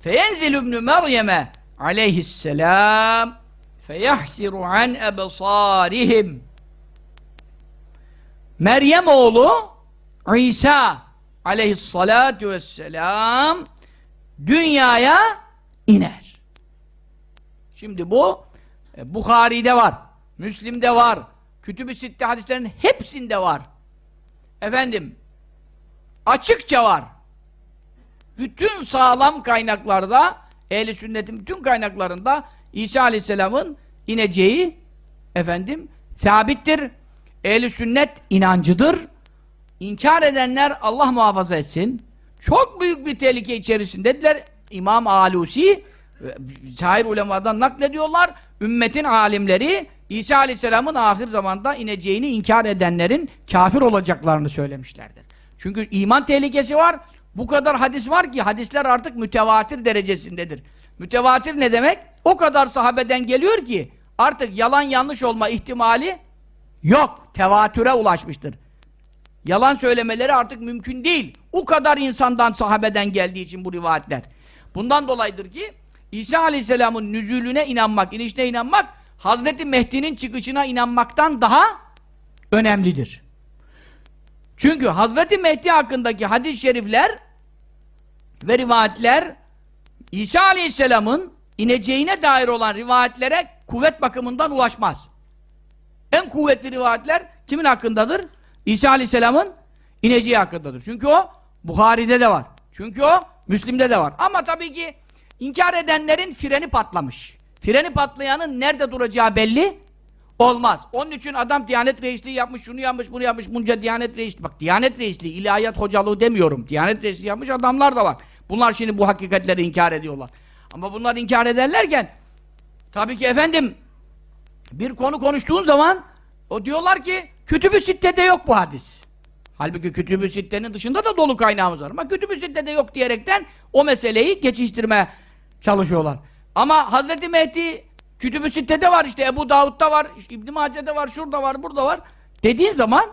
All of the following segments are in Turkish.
Feyenzil ibn Meryem'e aleyhisselam feyahsiru an ebsarihim Meryem oğlu İsa aleyhissalatu vesselam dünyaya iner. Şimdi bu e, Bukhari'de var, Müslim'de var, Kütüb-i Sitte hadislerinin hepsinde var. Efendim, açıkça var. Bütün sağlam kaynaklarda, ehli sünnetin bütün kaynaklarında İsa Aleyhisselam'ın ineceği efendim sabittir. Ehli sünnet inancıdır. İnkar edenler Allah muhafaza etsin. Çok büyük bir tehlike içerisindedirler. İmam Alusi Zahir ulemadan naklediyorlar. Ümmetin alimleri İsa Aleyhisselam'ın ahir zamanda ineceğini inkar edenlerin kafir olacaklarını söylemişlerdir. Çünkü iman tehlikesi var. Bu kadar hadis var ki hadisler artık mütevatir derecesindedir. Mütevatir ne demek? O kadar sahabeden geliyor ki artık yalan yanlış olma ihtimali yok. Tevatüre ulaşmıştır. Yalan söylemeleri artık mümkün değil. O kadar insandan, sahabeden geldiği için bu rivayetler. Bundan dolayıdır ki İsa Aleyhisselam'ın nüzulüne inanmak, inişine inanmak Hazreti Mehdi'nin çıkışına inanmaktan daha önemlidir. Çünkü Hazreti Mehdi hakkındaki hadis-i şerifler ve rivayetler İsa Aleyhisselam'ın ineceğine dair olan rivayetlere kuvvet bakımından ulaşmaz. En kuvvetli rivayetler kimin hakkındadır? İsa Aleyhisselam'ın ineceği hakkındadır. Çünkü o Buhari'de de var. Çünkü o Müslim'de de var. Ama tabii ki inkar edenlerin freni patlamış. Freni patlayanın nerede duracağı belli olmaz. Onun için adam Diyanet Reisliği yapmış, şunu yapmış, bunu yapmış, bunca Diyanet Reisliği. Bak Diyanet Reisliği, ilahiyat hocalığı demiyorum. Diyanet Reisliği yapmış adamlar da var. Bunlar şimdi bu hakikatleri inkar ediyorlar. Ama bunlar inkar ederlerken tabii ki efendim bir konu konuştuğun zaman o diyorlar ki Kütüb-ü Sitte'de yok bu hadis. Halbuki Kütüb-ü Sitte'nin dışında da dolu kaynağımız var. Ama Kütüb-ü Sitte'de yok diyerekten o meseleyi geçiştirmeye çalışıyorlar. Ama Hazreti Mehdi Kütüb-ü Sitte'de var işte Ebu Davud'da var, İbn Mace'de var, şurada var, burada var. Dediğin zaman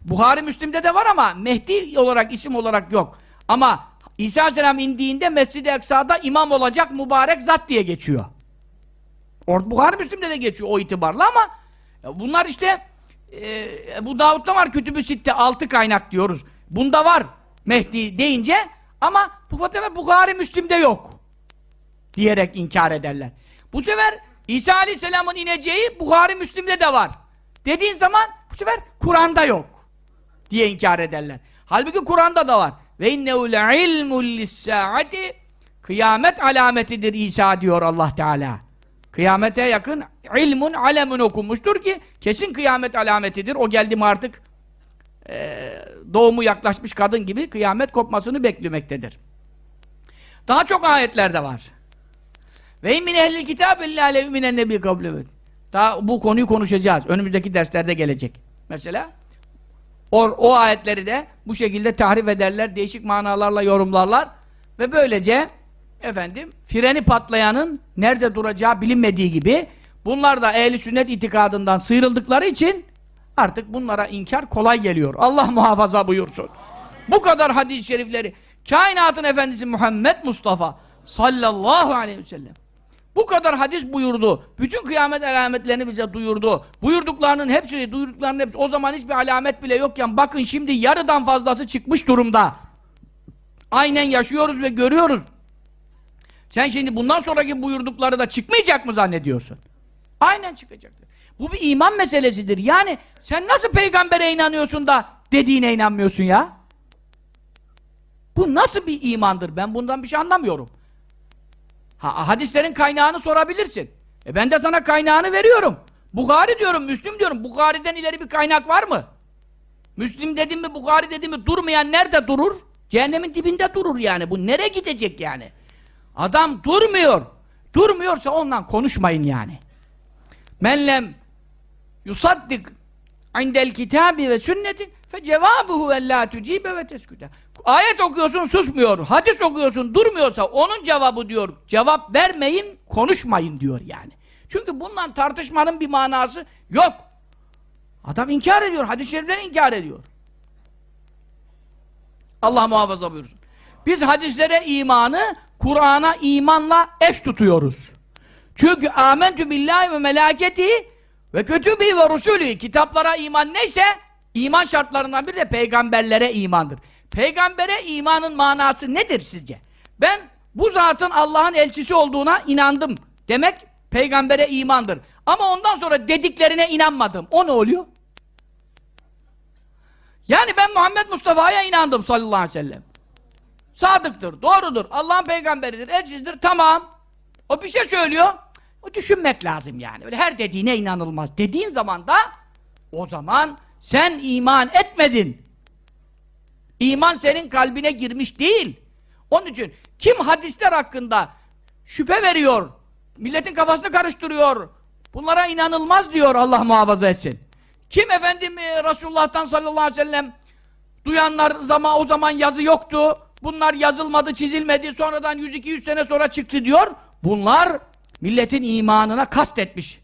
Buhari Müslim'de de var ama Mehdi olarak isim olarak yok. Ama İsa Aleyhisselam indiğinde Mescid-i Eksa'da imam olacak mübarek zat diye geçiyor. Orada Buhari Müslim'de de geçiyor o itibarla ama bunlar işte e, bu Davud'da var Kütüb-ü Sitte altı kaynak diyoruz. Bunda var Mehdi deyince ama bu sefer Buhari Müslim'de yok diyerek inkar ederler. Bu sefer İsa Aleyhisselam'ın ineceği Buhari Müslim'de de var. Dediğin zaman bu sefer Kur'an'da yok diye inkar ederler. Halbuki Kur'an'da da var. Ve innehu le'ilmul lissaati kıyamet alametidir İsa diyor Allah Teala. Kıyamete yakın ilmun alemun okunmuştur ki kesin kıyamet alametidir. O geldi mi artık e, doğumu yaklaşmış kadın gibi kıyamet kopmasını beklemektedir. Daha çok ayetlerde var. Ve min ehlil kitab illa levminen nebi kablevet. Daha bu konuyu konuşacağız. Önümüzdeki derslerde gelecek. Mesela o, o ayetleri de bu şekilde tahrif ederler, değişik manalarla yorumlarlar ve böylece efendim freni patlayanın nerede duracağı bilinmediği gibi bunlar da ehli sünnet itikadından sıyrıldıkları için artık bunlara inkar kolay geliyor. Allah muhafaza buyursun. Bu kadar hadis-i şerifleri kainatın efendisi Muhammed Mustafa sallallahu aleyhi ve sellem bu kadar hadis buyurdu. Bütün kıyamet alametlerini bize duyurdu. Buyurduklarının hepsi, duyduklarının hepsi o zaman hiçbir alamet bile yokken bakın şimdi yarıdan fazlası çıkmış durumda. Aynen yaşıyoruz ve görüyoruz. Sen şimdi bundan sonraki buyurdukları da çıkmayacak mı zannediyorsun? Aynen çıkacaktır. Bu bir iman meselesidir. Yani sen nasıl peygambere inanıyorsun da dediğine inanmıyorsun ya? Bu nasıl bir imandır? Ben bundan bir şey anlamıyorum. Ha, hadislerin kaynağını sorabilirsin. E ben de sana kaynağını veriyorum. Bukhari diyorum, Müslüm diyorum. Bukhari'den ileri bir kaynak var mı? Müslim dedim mi, Bukhari dedim mi durmayan nerede durur? Cehennemin dibinde durur yani. Bu nereye gidecek yani? Adam durmuyor. Durmuyorsa ondan konuşmayın yani. Menlem yusaddik indel kitabi ve sünnetin fe cevabuhu ellâ tücibe ve tesküte. Ayet okuyorsun susmuyor. Hadis okuyorsun durmuyorsa onun cevabı diyor. Cevap vermeyin, konuşmayın diyor yani. Çünkü bundan tartışmanın bir manası yok. Adam inkar ediyor. Hadis-i şerifleri inkar ediyor. Allah muhafaza buyursun. Biz hadislere imanı Kur'an'a imanla eş tutuyoruz. Çünkü amentü billahi ve melaketi ve kütübi ve rusulü kitaplara iman neyse iman şartlarından biri de peygamberlere imandır. Peygambere imanın manası nedir sizce? Ben bu zatın Allah'ın elçisi olduğuna inandım demek peygambere imandır. Ama ondan sonra dediklerine inanmadım. O ne oluyor? Yani ben Muhammed Mustafa'ya inandım sallallahu aleyhi ve sellem. Sadıktır, doğrudur, Allah'ın peygamberidir, elçisidir, tamam. O bir şey söylüyor, o düşünmek lazım yani. Öyle her dediğine inanılmaz. Dediğin zaman da o zaman sen iman etmedin. İman senin kalbine girmiş değil. Onun için kim hadisler hakkında şüphe veriyor, milletin kafasını karıştırıyor, bunlara inanılmaz diyor Allah muhafaza etsin. Kim efendim e, Resulullah'tan sallallahu aleyhi ve sellem duyanlar zaman o zaman yazı yoktu. Bunlar yazılmadı, çizilmedi. Sonradan 100-200 sene sonra çıktı diyor. Bunlar milletin imanına kastetmiş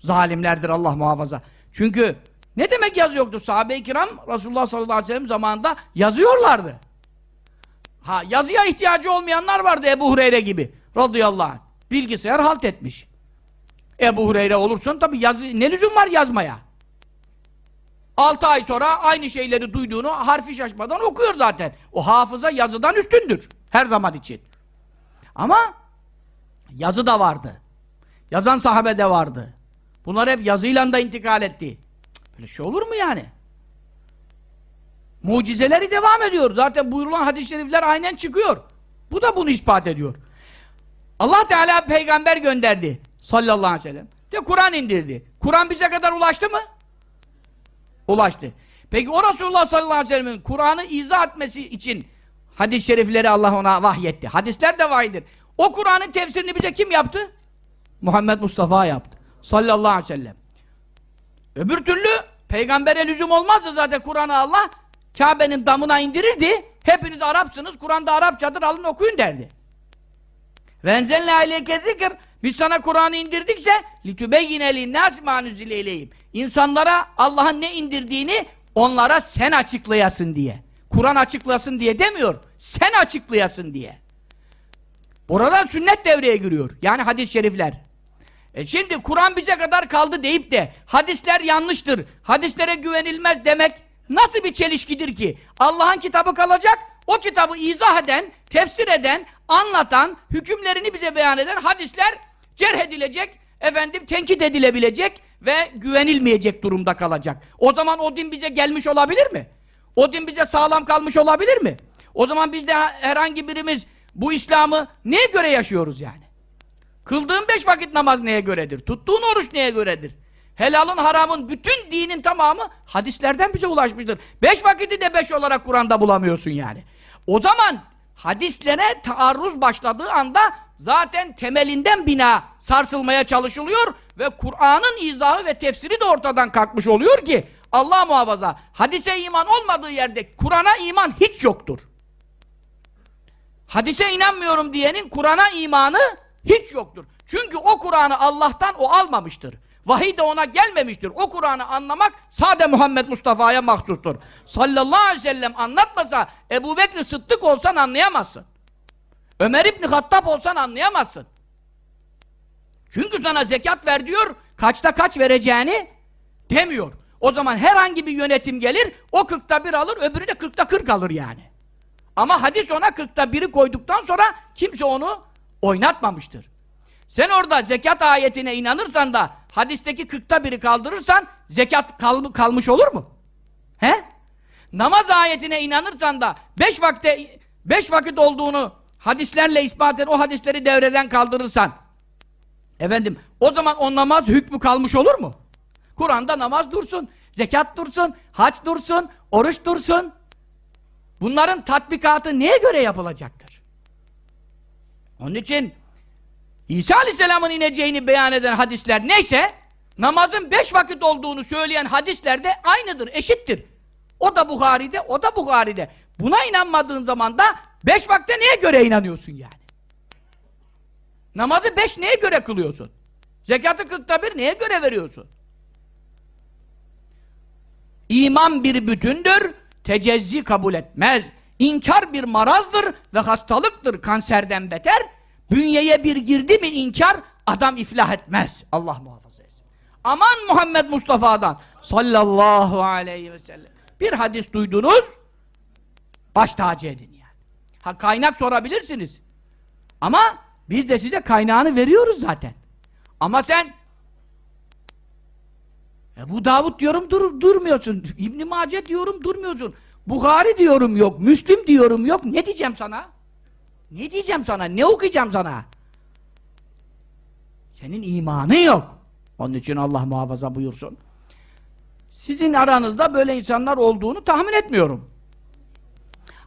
zalimlerdir Allah muhafaza. Çünkü ne demek yazı yoktu? Sahabe-i kiram Resulullah sallallahu aleyhi ve sellem zamanında yazıyorlardı. Ha yazıya ihtiyacı olmayanlar vardı Ebu Hureyre gibi radıyallahu anh. Bilgisayar halt etmiş. Ebu Hureyre olursun tabi yazı ne lüzum var yazmaya? 6 ay sonra aynı şeyleri duyduğunu harfi şaşmadan okuyor zaten. O hafıza yazıdan üstündür. Her zaman için. Ama yazı da vardı. Yazan sahabe de vardı. Bunlar hep yazıyla da intikal etti. Böyle şey olur mu yani? Mucizeleri devam ediyor. Zaten buyurulan hadis-i şerifler aynen çıkıyor. Bu da bunu ispat ediyor. Allah Teala peygamber gönderdi. Sallallahu aleyhi ve sellem. De Kur'an indirdi. Kur'an bize kadar ulaştı mı? Ulaştı. Peki o Resulullah sallallahu aleyhi ve sellem'in Kur'an'ı izah etmesi için hadis-i şerifleri Allah ona vahyetti. Hadisler de vahidir. O Kur'an'ın tefsirini bize kim yaptı? Muhammed Mustafa yaptı. Sallallahu aleyhi ve sellem. Öbür türlü peygambere lüzum olmazdı zaten Kur'an'ı Allah Kabe'nin damına indirirdi. Hepiniz Arapsınız, Kur'an'da Arapçadır, alın okuyun derdi. Ve enzelne aleyke zikr biz sana Kur'an'ı indirdikse litübeyyine linnâs mâ nüzile ileyhim. İnsanlara Allah'ın ne indirdiğini onlara sen açıklayasın diye. Kur'an açıklasın diye demiyor. Sen açıklayasın diye. Oradan sünnet devreye giriyor. Yani hadis-i şerifler. E şimdi Kur'an bize kadar kaldı deyip de hadisler yanlıştır, hadislere güvenilmez demek nasıl bir çelişkidir ki? Allah'ın kitabı kalacak, o kitabı izah eden, tefsir eden, anlatan, hükümlerini bize beyan eden hadisler cerh edilecek, efendim tenkit edilebilecek ve güvenilmeyecek durumda kalacak. O zaman o din bize gelmiş olabilir mi? O din bize sağlam kalmış olabilir mi? O zaman biz de herhangi birimiz bu İslam'ı neye göre yaşıyoruz yani? Kıldığın beş vakit namaz neye göredir? Tuttuğun oruç neye göredir? Helalın haramın bütün dinin tamamı hadislerden bize ulaşmıştır. Beş vakiti de beş olarak Kur'an'da bulamıyorsun yani. O zaman hadislere taarruz başladığı anda zaten temelinden bina sarsılmaya çalışılıyor ve Kur'an'ın izahı ve tefsiri de ortadan kalkmış oluyor ki Allah muhafaza hadise iman olmadığı yerde Kur'an'a iman hiç yoktur. Hadise inanmıyorum diyenin Kur'an'a imanı hiç yoktur. Çünkü o Kur'an'ı Allah'tan o almamıştır. Vahiy de ona gelmemiştir. O Kur'an'ı anlamak sade Muhammed Mustafa'ya mahsustur. Sallallahu aleyhi ve sellem anlatmasa Ebu Bekir Sıddık olsan anlayamazsın. Ömer İbni Hattab olsan anlayamazsın. Çünkü sana zekat ver diyor, kaçta kaç vereceğini demiyor. O zaman herhangi bir yönetim gelir, o kırkta bir alır, öbürü de kırkta kırk alır yani. Ama hadis ona kırkta biri koyduktan sonra kimse onu oynatmamıştır. Sen orada zekat ayetine inanırsan da hadisteki kırkta biri kaldırırsan zekat kal kalmış olur mu? He? Namaz ayetine inanırsan da beş vakte beş vakit olduğunu hadislerle ispat eder, o hadisleri devreden kaldırırsan efendim o zaman o namaz hükmü kalmış olur mu? Kur'an'da namaz dursun, zekat dursun, hac dursun, oruç dursun. Bunların tatbikatı neye göre yapılacaktır? Onun için İsa Aleyhisselam'ın ineceğini beyan eden hadisler neyse namazın beş vakit olduğunu söyleyen hadisler de aynıdır, eşittir. O da Bukhari'de, o da Bukhari'de. Buna inanmadığın zaman da beş vakte neye göre inanıyorsun yani? Namazı beş neye göre kılıyorsun? Zekatı kırkta bir neye göre veriyorsun? İman bir bütündür, tecezzi kabul etmez. İnkar bir marazdır ve hastalıktır kanserden beter. Bünyeye bir girdi mi inkar adam iflah etmez. Allah muhafaza etsin. Aman Muhammed Mustafa'dan sallallahu aleyhi ve sellem. Bir hadis duydunuz baş tacı edin yani. Ha kaynak sorabilirsiniz. Ama biz de size kaynağını veriyoruz zaten. Ama sen Ebu Davud diyorum dur, durmuyorsun. İbn Mace diyorum durmuyorsun. Bukhari diyorum yok. Müslim diyorum yok. Ne diyeceğim sana? Ne diyeceğim sana? Ne okuyacağım sana? Senin imanın yok. Onun için Allah muhafaza buyursun. Sizin aranızda böyle insanlar olduğunu tahmin etmiyorum.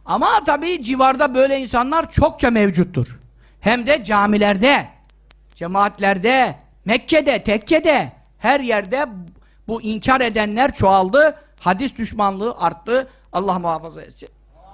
Ama tabii civarda böyle insanlar çokça mevcuttur. Hem de camilerde, cemaatlerde, Mekke'de, tekkede, her yerde bu inkar edenler çoğaldı, hadis düşmanlığı arttı. Allah muhafaza etsin.